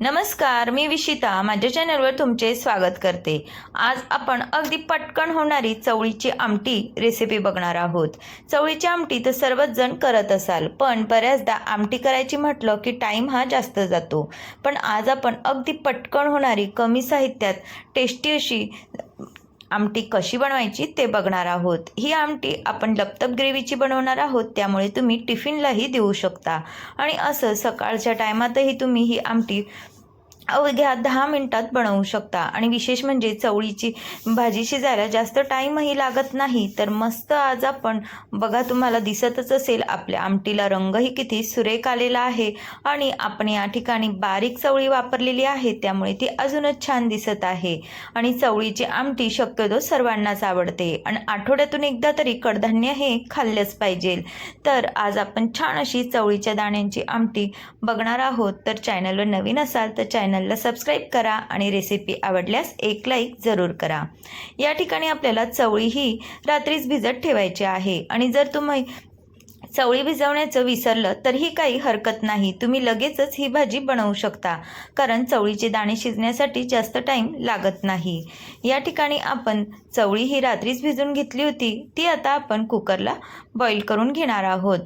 नमस्कार मी विशिता. माझ्या चॅनलवर तुमचे स्वागत करते. आज आपण अगदी पटकन होणारी चवळीची आमटी रेसिपी बघणार आहोत. चवळीची आमटी तर सर्वच जण करत असाल पण बऱ्याचदा आमटी करायची म्हटलं की टाईम हा जास्त जातो. पण आज आपण अगदी पटकन होणारी कमी साहित्यात टेस्टी अशी आमटी कशी बनवायची ते बघणार आहोत. ही आमटी आपण लपतप ग्रेव्हीची बनवणार आहोत त्यामुळे तुम्ही टिफिनलाही देऊ शकता. आणि असं सकाळच्या टायमातही तुम्ही ही आमटी अवघ्या दहा मिनटात बनवू शकता. आणि विशेष म्हणजे चवळीची भाजी शिजायला जास्त टाईमही लागत नाही. तर मस्त आज आपण बघा तुम्हाला दिसतच असेल आपल्या आमटीला रंगही किती सुरेख आलेला आहे. आणि आपण या ठिकाणी बारीक चवळी वापरलेली आहे त्यामुळे ती अजूनच छान दिसत आहे. आणि चवळीची आमटी शक्यतो सर्वांनाच आवडते. आणि आठवड्यातून एकदा तरी कडधान्य हे खाल्लंच पाहिजे. तर आज आपण छान अशी चवळीच्या दाण्यांची आमटी बघणार आहोत. तर चॅनलवर नवीन असाल तर चॅनलला सबस्क्राईब करा आणि रेसिपी आवडल्यास एक लाईक जरूर करा. या ठिकाणी आपल्याला चवळी ही रात्रीच भिजत ठेवायची आहे. आणि जर तुम्ही चवळी भिजवण्याचं विसरलं तरीही काही हरकत नाही. तुम्ही लगेचच ही भाजी बनवू शकता कारण चवळीचे दाणे शिजण्यासाठी जास्त टाईम लागत नाही. या ठिकाणी आपण चवळी ही रात्रीच भिजून घेतली होती ती आता आपण कुकरला बॉईल करून घेणार आहोत.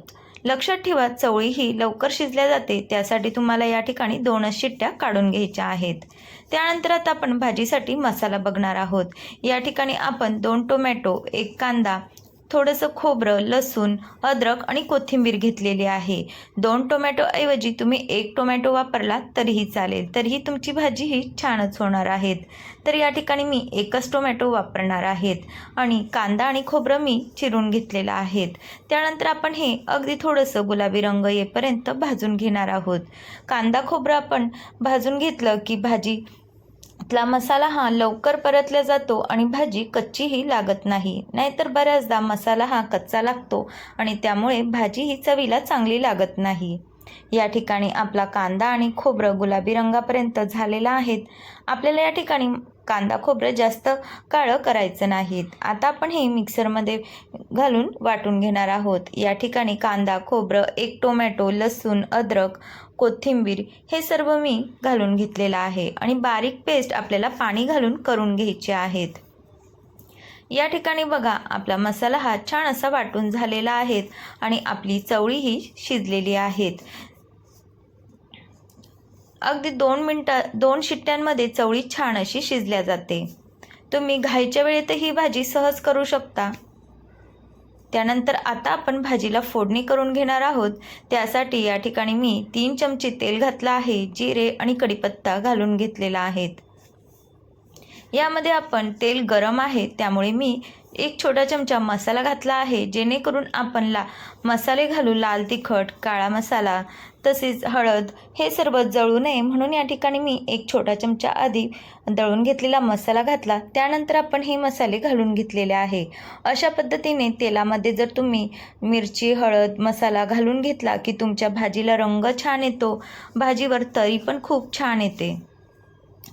लक्षात ठेवा चवळी ही लवकर शिजल्या जाते. त्यासाठी तुम्हाला या ठिकाणी दोनच शिट्ट्या काढून घ्यायच्या आहेत. त्यानंतर आता आपण भाजीसाठी मसाला बघणार आहोत. या ठिकाणी आपण दोन टोमॅटो एक कांदा थोडंसं खोबरं लसूण अद्रक आणि कोथिंबीर घेतलेली आहे. दोन टोमॅटोऐवजी तुम्ही एक टोमॅटो वापरला तरीही चालेल. तरीही तुमची भाजी ही छानच होणार आहेत. तर या ठिकाणी मी एकच टोमॅटो वापरणार आहेत. आणि कांदा आणि खोबरं मी चिरून घेतलेलं आहेत. त्यानंतर आपण हे अगदी थोडंसं गुलाबी रंग येईपर्यंत भाजून घेणार आहोत. कांदा खोबरं आपण भाजून घेतलं की भाजी इथला मसाला हा लवकर परतला जातो आणि भाजी कच्चीही लागत नाही. नाहीतर बऱ्याचदा मसाला हा कच्चा लागतो आणि त्यामुळे भाजी ही चवीला चांगली लागत नाही. या ठिकाणी आपला कांदा आणि खोबरं गुलाबी रंगापर्यंत झालेला आहेत. आपल्याला या ठिकाणी कांदा खोबरं जास्त काळं करायचं नाहीत. आता आपण हे मिक्सरमध्ये घालून वाटून घेणार आहोत. या ठिकाणी कांदा खोबरं एक टोमॅटो लसूण अद्रक कोथिंबीर हे सर्व मी घालून घेतलेलं आहे आणि बारीक पेस्ट आपल्याला पाणी घालून करून घ्यायचे आहेत. या ठिकाणी बघा आपला मसाला हा छान असा वाटून झालेला आहे आणि आपली चवळी ही शिजलेली आहेत अगदी दोन मिनटं दोन शिट्ट्यांमध्ये चवळी छान अशी शिजल्या जाते. तुम्ही घाईच्या वेळेत ही भाजी सहज करू शकता. त्यानंतर आता आपण भाजीला फोडणी करून घेणार आहोत. त्यासाठी या ठिकाणी मी तीन चमचे तेल घातलं आहे जिरे आणि कढीपत्ता घालून घेतलेला आहेत यामध्ये आपण तेल गरम आहे त्यामुळे मी एक छोटा चमचा मसाला घातला आहे जेणेकरून आपण ला मसाले घालू लाल तिखट काळा मसाला तसेच हळद हे सर्व जळू नये. म्हणून या ठिकाणी मी एक छोटा चमचा आधी दळून घेतलेला मसाला घातला. त्यानंतर आपण हे मसाले घालून घेतलेले आहे. अशा पद्धतीने तेलामध्ये जर तुम्ही मिरची हळद मसाला घालून घेतला की तुमच्या भाजीला रंग छान येतो. भाजीवर तरी पण खूप छान येते.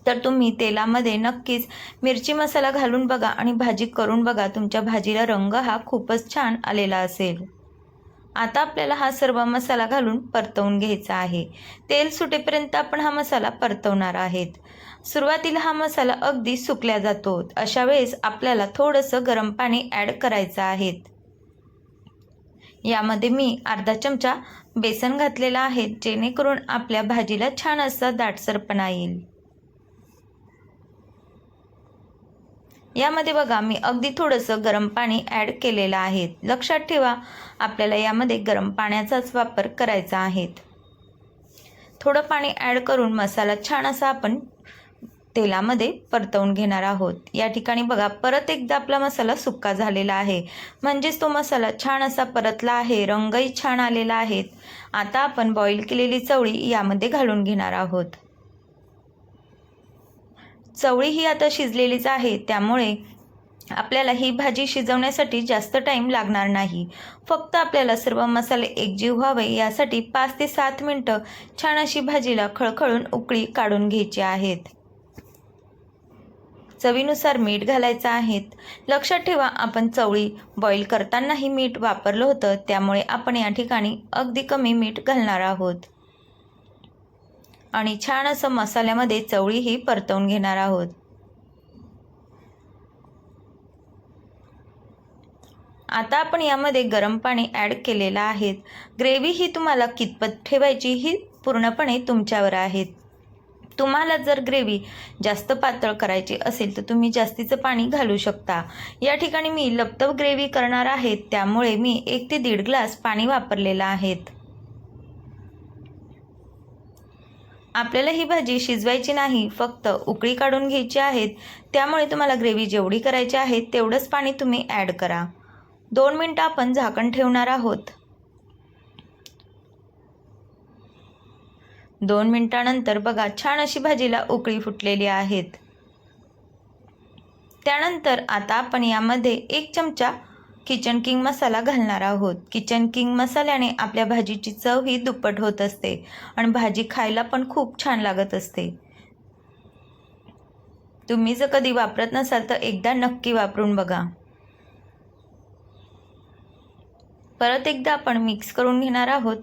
तर तुम्ही तेलामध्ये नक्कीच मिरची मसाला घालून बघा आणि भाजी करून बघा. तुमच्या भाजीला रंग हा खूपच छान आलेला असेल. आता आपल्याला हा सर्व मसाला घालून परतवून घ्यायचा आहे. तेल सुटेपर्यंत आपण हा मसाला परतवणार आहेत. सुरुवातीला हा मसाला अगदी सुकल्या जातो अशा वेळेस आपल्याला थोडंसं गरम पाणी ॲड करायचं आहे यामध्ये मी अर्धा चमचा बेसन घातलेला आहे जेणेकरून आपल्या भाजीला छान असा दाटसरपणा येईल. यामध्ये बघा मी अगदी थोडंसं गरम पाणी ॲड केलेलं आहे. लक्षात ठेवा आपल्याला यामध्ये गरम पाण्याचाच वापर करायचा आहे. थोडं पाणी ॲड करून मसाला छान असा आपण तेलामध्ये परतवून घेणार आहोत. या ठिकाणी बघा परत एकदा आपला मसाला सुक्का झालेला आहे. म्हणजेच तो मसाला छान असा परतला आहे रंगही छान आलेला आहे. आता आपण बॉईल केलेली चवळी यामध्ये घालून घेणार आहोत. चवळी ही आता शिजलेलीच आहे त्यामुळे आपल्याला ही भाजी शिजवण्यासाठी जास्त टाईम लागणार नाही. फक्त आपल्याला सर्व मसाले एकजीव व्हावे यासाठी पाच ते सात मिनटं छान अशी भाजीला खळखळून उकळी काढून घ्यायची आहेत. चवीनुसार मीठ घालायचं आहे. लक्षात ठेवा आपण चवळी बॉईल करतानाही मीठ वापरलं होतं त्यामुळे आपण या ठिकाणी अगदी कमी मीठ घालणार आहोत. आणि छान असं मसाल्यामध्ये चवळीही परतवून घेणार आहोत. आता आपण यामध्ये गरम पाणी ॲड केलेलं आहे. ग्रेव्ही ही तुम्हाला कितपत ठेवायची ही पूर्णपणे तुमच्यावर आहे. तुम्हाला जर ग्रेव्ही जास्त पातळ करायची असेल तर तुम्ही जास्तीचं पाणी घालू शकता. या ठिकाणी मी लपतप ग्रेव्ही करणार आहे त्यामुळे मी एक ते दीड ग्लास पाणी वापरलेलं आहे. आपल्याला ही भाजी शिजवायची नाही फक्त उकळी काढून घ्यायची आहेत. त्यामुळे तुम्हाला ग्रेव्ही जेवढी करायची आहे तेवढंच पाणी तुम्ही ॲड करा. दोन मिनटं आपण झाकण ठेवणार आहोत. दोन मिनटानंतर बघा छान अशी भाजीला उकळी फुटलेली आहेत. त्यानंतर आता आपण यामध्ये एक चमचा किचन किंग मसाला घालणार आहोत. किचन किंग मसाल्याने आपल्या भाजीची चव ही दुप्पट होत असते आणि भाजी खायला पण खूप छान लागत असते. तुम्ही जर कधी वापरत नसाल तर एकदा नक्की वापरून बघा. परत एकदा आपण मिक्स करून घेणार आहोत.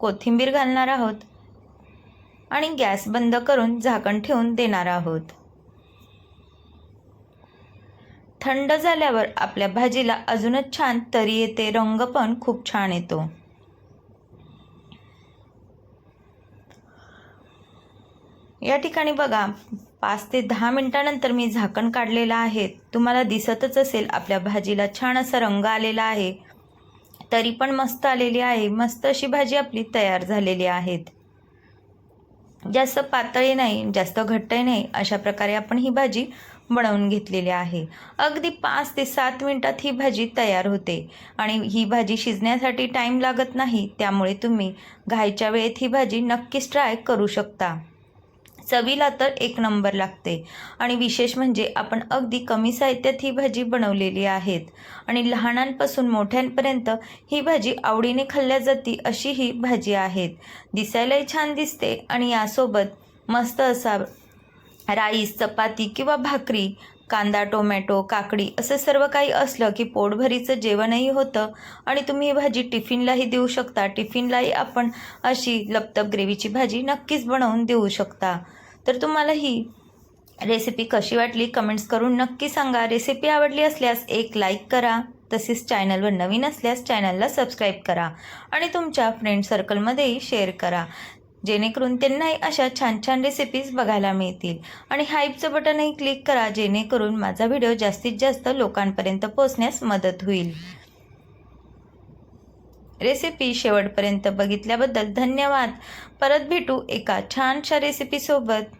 कोथिंबीर घालणार आहोत. आणि गॅस बंद करून झाकण ठेवून देणार आहोत. थंड झाल्यावर आपल्या भाजीला अजूनच छान तरी येते. रंग पण खूप छान येतो. या ठिकाणी बघा पाच ते दहा मिनटानंतर मी झाकण काढलेलं आहे. तुम्हाला दिसतच असेल आपल्या भाजीला छान असा रंग आलेला आहे. तरी पण मस्त आलेली आहे. मस्त अशी भाजी आपली तयार झालेली आहेत. जास्त पातळी नाही जास्त घट्टही नाही. अशा प्रकारे आपण ही भाजी बनवून घेतलेली आहे. अगदी पाच ते सात मिनटात ही भाजी तयार होते. आणि ही भाजी शिजण्यासाठी टाईम लागत नाही त्यामुळे तुम्ही घायच्या वेळेत ही भाजी नक्कीच ट्राय करू शकता. चवीला तर एक नंबर लागते. आणि विशेष म्हणजे आपण अगदी कमी साहित्यात ही भाजी बनवलेली आहेत. आणि लहानांपासून मोठ्यांपर्यंत ही भाजी आवडीने खाल्ल्या जाती अशी ही भाजी आहेत. दिसायलाही छान दिसते आणि यासोबत मस्त असा राईस चपाती किंवा भाकरी कांदा टोमॅटो काकडी असं सर्व काही असलं की पोटभरीचं जेवणही होतं आणि तुम्ही ही भाजी टिफिनलाही देऊ शकता. टिफिनलाही आपण अशी लपतप ग्रेव्हीची भाजी नक्कीच बनवून देऊ शकता. तर तुम्हाला ही रेसिपी कशी वाटली कमेंट्स करून नक्की सांगा. रेसिपी आवडली असल्यास एक लाईक करा तसेच चॅनलवर नवीन असल्यास चॅनलला सबस्क्राईब करा आणि तुमच्या फ्रेंड सर्कलमध्येही शेअर करा. जेणेकरून त्यांनाही अशा छान छान रेसिपीज बघायला मिळतील. आणि हाईपचं बटनही क्लिक करा जेणेकरून माझा व्हिडिओ जास्तीत जास्त लोकांपर्यंत पोहोचण्यास मदत होईल. रेसिपी शेवटपर्यंत बघितल्याबद्दल धन्यवाद. परत भेटू एका छानशा रेसिपीसोबत